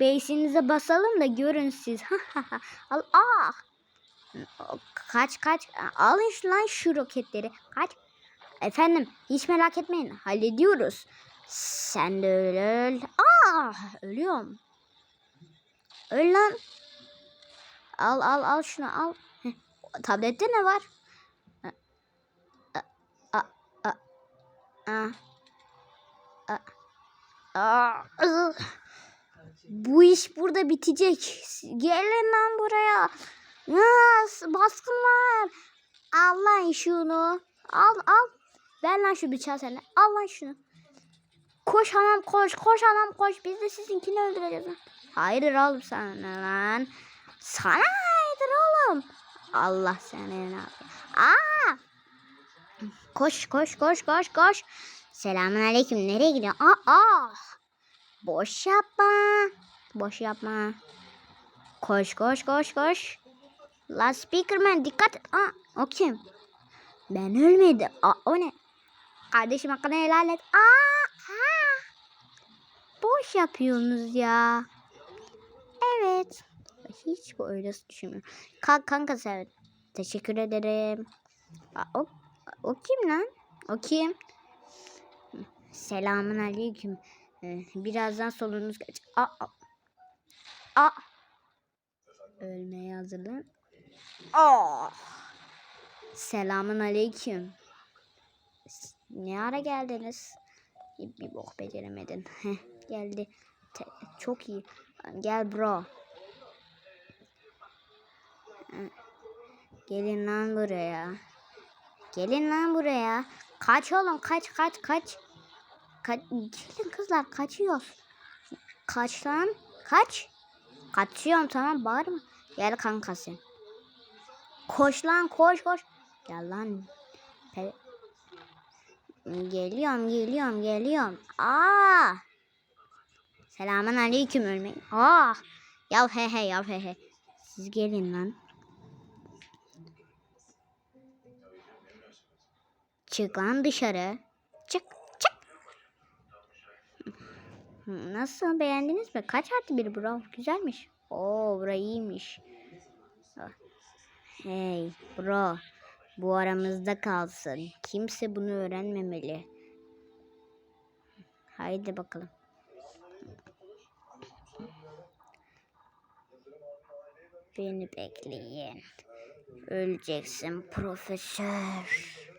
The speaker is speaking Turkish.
Base'inize basalım da görün siz. Al ah. Kaç kaç. Alın lan şu roketleri. Kaç. Efendim hiç merak etmeyin. Hallediyoruz. Sen de öl öl. Ah ölüyorum. Öl lan. Al al al şunu al. Tablette ne var? A, a, a, a, a, a, ı. Bu iş burada bitecek. Gelin lan buraya. Yas, baskın var. Al lan şunu. Al al. Ver lan şu bıçağı de. Al lan şunu. Koş hanım koş. Koş hanım koş. Biz de sizinkini öldüreceğiz. Hayır oğlum sana lan. Sana hayırdır oğlum. Allah seni ne. Aa! Koş koş koş koş koş. Selamun aleyküm. Nereye gidiyorsun? Aa, aa. Boş yapma. Boş yapma. Koş koş koş koş. La Speakerman dikkat. Aa, o kim? Ben ölmedim. Aa, o ne? Kardeşim hakkını helal et. Aa, ha. Boş yapıyorsunuz ya. Evet. Hiç bu öyle düşünmüyorum. Kalk kanka sen. Teşekkür ederim. Aa, o, o kim lan? O kim? Selamun aleyküm. Ee, birazdan solunuz geç. Aa, aa. Aa. Ölmeye hazırlan. Aa. Selamun aleyküm. Ne ara geldiniz? Bir, bok beceremedin. Heh, geldi. Te- çok iyi. Gel bro. Gelin lan buraya. Gelin lan buraya. Kaç oğlum kaç kaç kaç. Kaç gelin kızlar kaçıyoruz. Kaç lan. Kaç. Kaçıyorum tamam bağırma. Gel kanka sen. Koş lan koş koş. Gel lan. Pe- Geliyorum geliyorum geliyorum. Aa. Selamun aleyküm ölmeyin. Aa. Yav he he yav he he. Siz gelin lan. Çık lan dışarı. Çık çık. Hı, Nasıl beğendiniz mi? Kaç artı bir bro? Güzelmiş. Oo bura iyiymiş. Hey bro. Bu aramızda kalsın. Kimse bunu öğrenmemeli. Haydi bakalım. Beni bekleyin. Öleceksin profesör.